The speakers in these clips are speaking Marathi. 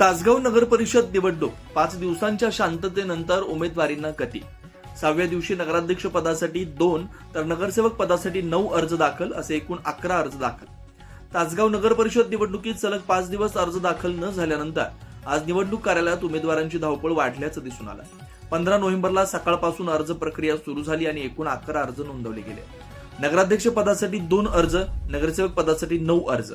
तासगाव नगर परिषद निवडणूक पाच दिवसांच्या शांततेनंतर उमेदवारींना गती. सहाव्या दिवशी नगराध्यक्ष पदासाठी दोन तर नगरसेवक पदासाठी नऊ अर्ज दाखल असे एकूण अकरा अर्ज दाखल. तासगाव नगर परिषद निवडणुकीत सलग पाच दिवस अर्ज दाखल न झाल्यानंतर आज निवडणूक कार्यालयात उमेदवारांची धावपळ वाढल्याचं दिसून आलं. पंधरा नोव्हेंबरला सकाळपासून अर्ज प्रक्रिया सुरू झाली आणि एकूण अकरा अर्ज नोंदवले गेले. नगराध्यक्ष पदासाठी दोन अर्ज नगरसेवक पदासाठी नऊ अर्ज.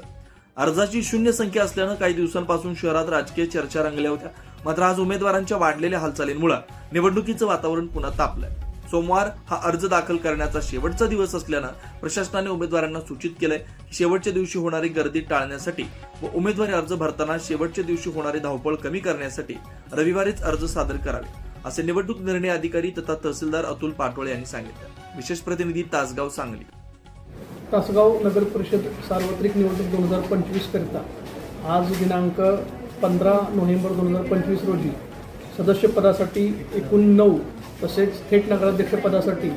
अर्जाची शून्य संख्या असल्यानं काही दिवसांपासून शहरात राजकीय चर्चा रंगल्या होत्या. मात्र आज उमेदवारांच्या वाढलेल्या हालचालींमुळे निवडणुकीचं वातावरण पुन्हा तापलंय. सोमवार हा अर्ज दाखल करण्याचा शेवटचा दिवस असल्यानं प्रशासनाने उमेदवारांना सूचित केलंय की शेवटच्या दिवशी होणारी गर्दी टाळण्यासाठी व उमेदवारी अर्ज भरताना शेवटच्या दिवशी होणारी धावपळ कमी करण्यासाठी रविवारीच अर्ज सादर करावे असे निवडणूक निर्णय अधिकारी तथा तहसीलदार अतुल पाटोळे यांनी सांगितलं. विशेष प्रतिनिधी तासगाव सांगली. तासगाव नगर परिषद सार्वत्रिक निवडणूक दोन हजार पंचवीस करिता आज दिनांक पंधरा नोव्हेंबर दोन हजार पंचवीस रोजी सदस्यपदासाठी एकूण नऊ तसेच थेट नगराध्यक्षपदासाठी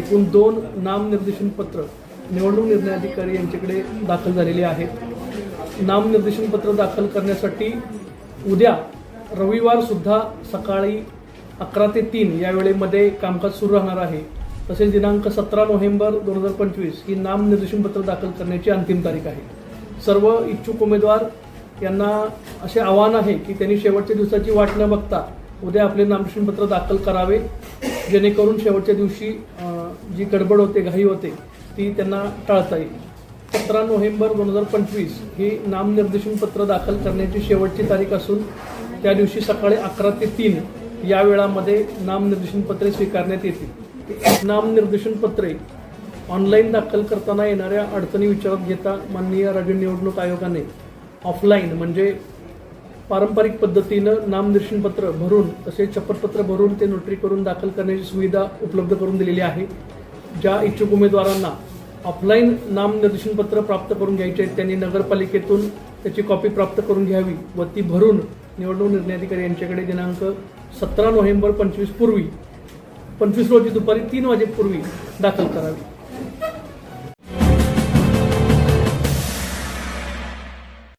एकूण दोन नामनिर्देशन पत्र निवडणूक निर्णय अधिकारी यांच्याकडे दाखल झालेले आहेत. नामनिर्देशन पत्र दाखल करण्यासाठी उद्या रविवारसुद्धा सकाळी अकरा ते तीन या वेळेमध्ये कामकाज सुरू राहणार आहे. तसेच दिनांक सतरा नोव्हेंबर दोन हजार पंचवीस ही नामनिर्देशन पत्र दाखल करण्याची अंतिम तारीख आहे. सर्व इच्छुक उमेदवार यांना असे आवाहन आहे की त्यांनी शेवटच्या दिवसाची वाट न बघता उद्या आपले नामनिर्देशन पत्र दाखल करावे जेणेकरून शेवटच्या दिवशी जी गडबड होते घाई होते ती त्यांना टाळता येईल. सतरा नोव्हेंबर दोन हजार पंचवीस ही नामनिर्देशन पत्र दाखल करण्याची शेवटची तारीख असून त्या दिवशी सकाळी अकरा ते तीन या वेळामध्ये नामनिर्देशन पत्रे स्वीकारण्यात येतील. नामनिर्देशन पत्रे ऑनलाईन दाखल करताना येणाऱ्या अडचणी विचारात घेता माननीय राज्य निवडणूक आयोगाने. ऑफलाईन म्हणजे पारंपरिक पद्धतीनं नामनिर्देशन पत्र भरून तसेच शपथपत्र भरून ते नोटरी करून दाखल करण्याची सुविधा उपलब्ध करून दिलेली आहे. ज्या इच्छुक उमेदवारांना ऑफलाईन नामनिर्देशन पत्र प्राप्त करून घ्यायचे आहेत त्यांनी नगरपालिकेतून त्याची कॉपी प्राप्त करून घ्यावी व ती भरून निवडणूक निर्णय अधिकारी यांच्याकडे दिनांक सतरा नोव्हेंबर पंचवीस पूर्वी पंचवीस रोजी दुपारी तीन वाजेपूर्वी दाखल करावी.